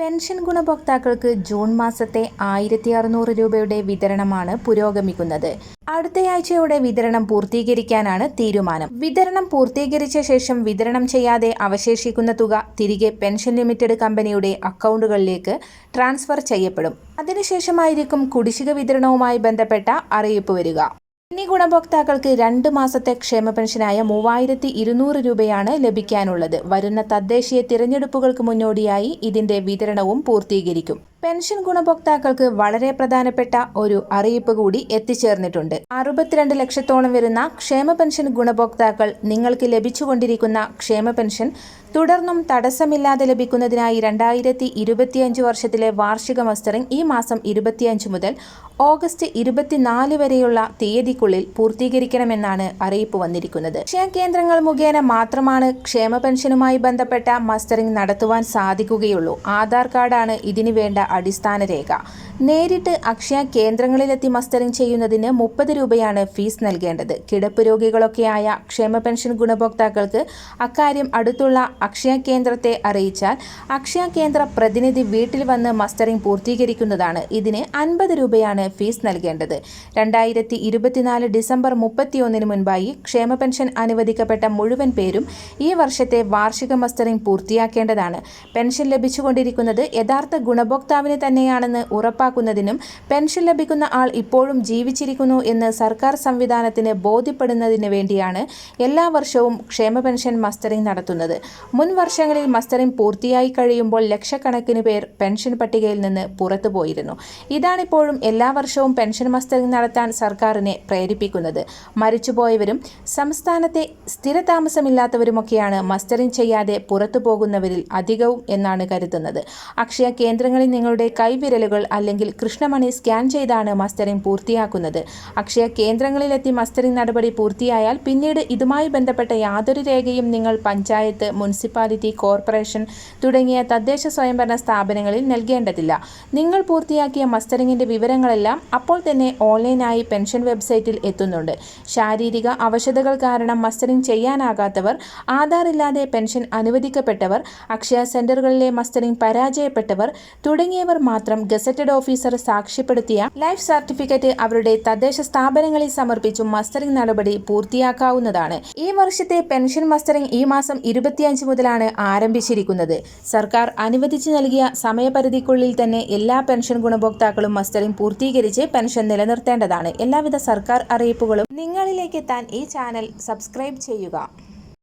Pension ഗുണഭോക്താക്കൾക്ക് June മാസത്തെ ആയിരത്തി അറുന്നൂറ് രൂപയുടെ വിതരണമാണ് പുരോഗമിക്കുന്നത്. അടുത്തയാഴ്ചയോടെ വിതരണം പൂർത്തീകരിക്കാനാണ് തീരുമാനം. വിതരണം പൂർത്തീകരിച്ച ശേഷം വിതരണം ചെയ്യാതെ അവശേഷിക്കുന്ന തുക തിരികെ പെൻഷൻ ലിമിറ്റഡ് കമ്പനിയുടെ അക്കൗണ്ടുകളിലേക്ക് ട്രാൻസ്ഫർ ചെയ്യപ്പെടും. അതിനുശേഷമായിരിക്കും കുടിശ്ശിക വിതരണവുമായി ബന്ധപ്പെട്ട അറിയിപ്പ് വരിക. ഇനി ഗുണഭോക്താക്കൾക്ക് രണ്ട് മാസത്തെ ക്ഷേമ പെൻഷനായ മൂവായിരത്തി ഇരുന്നൂറ് രൂപയാണ് ലഭിക്കാനുള്ളത്. വരുന്ന തദ്ദേശീയ തിരഞ്ഞെടുപ്പുകൾക്ക് മുന്നോടിയായി ഇതിന്റെ വിതരണവും പൂർത്തീകരിക്കും. പെൻഷൻ ഗുണഭോക്താക്കൾക്ക് വളരെ പ്രധാനപ്പെട്ട ഒരു അറിയിപ്പ് കൂടി എത്തിച്ചേർന്നിട്ടുണ്ട്. അറുപത്തിരണ്ട് ലക്ഷത്തോളം വരുന്ന ക്ഷേമ പെൻഷൻ ഗുണഭോക്താക്കൾ നിങ്ങൾക്ക് ലഭിച്ചുകൊണ്ടിരിക്കുന്ന ക്ഷേമ പെൻഷൻ തുടർന്നും തടസ്സമില്ലാതെ ലഭിക്കുന്നതിനായി രണ്ടായിരത്തി ഇരുപത്തിയഞ്ച് വർഷത്തിലെ വാർഷിക മസ്റ്ററിംഗ് ഈ മാസം ഇരുപത്തിയഞ്ച് മുതൽ ഓഗസ്റ്റ് ഇരുപത്തിനാല് വരെയുള്ള തീയതിക്കുള്ളിൽ പൂർത്തീകരിക്കണമെന്നാണ് അറിയിപ്പ് വന്നിരിക്കുന്നത്. ക്ഷയകേന്ദ്രങ്ങൾ മുഖേന മാത്രമാണ് ക്ഷേമ പെൻഷനുമായി ബന്ധപ്പെട്ട മസ്റ്ററിംഗ് നടത്തുവാൻ സാധിക്കുകയുള്ളൂ. ആധാർ കാർഡാണ് ഇതിനു വേണ്ട അടിസ്ഥാന രേഖ. നേരിട്ട് അക്ഷയ കേന്ദ്രങ്ങളിലെത്തി മസ്റ്ററിംഗ് ചെയ്യുന്നതിന് മുപ്പത് രൂപയാണ് ഫീസ് നൽകേണ്ടത്. കിടപ്പ് രോഗികളൊക്കെയായ ക്ഷേമ പെൻഷൻ ഗുണഭോക്താക്കൾക്ക് അക്കാര്യം അടുത്തുള്ള അക്ഷയ കേന്ദ്രത്തെ അറിയിച്ചാൽ അക്ഷയ കേന്ദ്ര പ്രതിനിധി വീട്ടിൽ വന്ന് മസ്റ്ററിംഗ് പൂർത്തീകരിക്കുന്നതാണ്. ഇതിന് അൻപത് രൂപയാണ് ഫീസ് നൽകേണ്ടത്. രണ്ടായിരത്തി ഇരുപത്തിനാല് ഡിസംബർ മുപ്പത്തിയൊന്നിന് മുൻപായി ക്ഷേമ പെൻഷൻ അനുവദിക്കപ്പെട്ട മുഴുവൻ പേരും ഈ വർഷത്തെ വാർഷിക മസ്റ്ററിംഗ് പൂർത്തിയാക്കേണ്ടതാണ്. പെൻഷൻ ലഭിച്ചുകൊണ്ടിരിക്കുന്നത് യഥാർത്ഥ ഗുണഭോക്താവിന് തന്നെയാണെന്ന് ഉറപ്പാക്കുന്നതിനും പെൻഷൻ ലഭിക്കുന്ന ആൾ ഇപ്പോഴും ജീവിച്ചിരിക്കുന്നു എന്ന് സർക്കാർ സംവിധാനത്തിന് ബോധ്യപ്പെടുന്നതിന് വേണ്ടിയാണ് എല്ലാ വർഷവും ക്ഷേമ പെൻഷൻ മസ്റ്ററിംഗ് നടത്തുന്നത്. മുൻ വർഷങ്ങളിൽ മസ്റ്ററിംഗ് പൂർത്തിയായി കഴിയുമ്പോൾ ലക്ഷക്കണക്കിന് പേർ പെൻഷൻ പട്ടികയിൽ നിന്ന് പുറത്തുപോയിരുന്നു. ഇതാണിപ്പോഴും എല്ലാ വർഷവും പെൻഷൻ മസ്റ്ററിംഗ് നടത്താൻ സർക്കാരിനെ പ്രേരിപ്പിക്കുന്നത്. മരിച്ചുപോയവരും സംസ്ഥാനത്തെ സ്ഥിരതാമസമില്ലാത്തവരുമൊക്കെയാണ് മസ്റ്ററിംഗ് ചെയ്യാതെ പുറത്തു പോകുന്നവരിൽ അധികവും എന്നാണ് കരുതുന്നത്. അക്ഷയ കേന്ദ്രങ്ങളിൽ നിങ്ങളുടെ കൈവിരലുകൾ അല്ലെങ്കിൽ കൃഷ്ണമണി സ്കാൻ ചെയ്താണ് മസ്റ്ററിംഗ് പൂർത്തിയാക്കുന്നത്. അക്ഷയ കേന്ദ്രങ്ങളിലെത്തി മസ്റ്ററിംഗ് നടപടി പൂർത്തിയായാൽ പിന്നീട് ഇതുമായി ബന്ധപ്പെട്ട യാതൊരു രേഖയും നിങ്ങൾ പഞ്ചായത്ത് മുനിസിപ്പാലിറ്റി കോർപ്പറേഷൻ തുടങ്ങിയ തദ്ദേശ സ്വയംഭരണ സ്ഥാപനങ്ങളിൽ നൽകേണ്ടതില്ല. നിങ്ങൾ പൂർത്തിയാക്കിയ മസ്റ്ററിംഗിന്റെ വിവരങ്ങളെല്ലാം അപ്പോൾ തന്നെ ഓൺലൈനായി പെൻഷൻ വെബ്സൈറ്റിൽ എത്തുന്നുണ്ട്. ശാരീരിക അവശതകൾ കാരണം മസ്റ്ററിംഗ് ചെയ്യാനാകാത്തവർ ആധാർ ഇല്ലാതെ പെൻഷൻ അനുവദിക്കപ്പെട്ടവർ അക്ഷയ സെന്ററുകളിലെ മസ്റ്ററിംഗ് പരാജയപ്പെട്ടവർ തുടങ്ങിയവർ മാത്രം ഗസറ്റഡ് ഓഫീസർ സാക്ഷ്യപ്പെടുത്തിയ ലൈഫ് സർട്ടിഫിക്കറ്റ് അവരുടെ തദ്ദേശ സ്ഥാപനങ്ങളിൽ സമർപ്പിച്ചും മസ്റ്ററിംഗ് നടപടി പൂർത്തിയാക്കാവുന്നതാണ്. ഈ വർഷത്തെ പെൻഷൻ മസ്റ്ററിംഗ് ഈ മാസം ഇരുപത്തിയഞ്ച് മുതലാണ് ആരംഭിച്ചിരിക്കുന്നത്. സർക്കാർ അനുവദിച്ചു നൽകിയ സമയപരിധിക്കുള്ളിൽ തന്നെ എല്ലാ പെൻഷൻ ഗുണഭോക്താക്കളും മസ്റ്ററിംഗ് പൂർത്തീകരിച്ച് പെൻഷൻ നിലനിർത്തേണ്ടതാണ്. എല്ലാവിധ സർക്കാർ അറിയിപ്പുകളും നിങ്ങളിലേക്ക് എത്താൻ ഈ ചാനൽ സബ്സ്ക്രൈബ് ചെയ്യുക.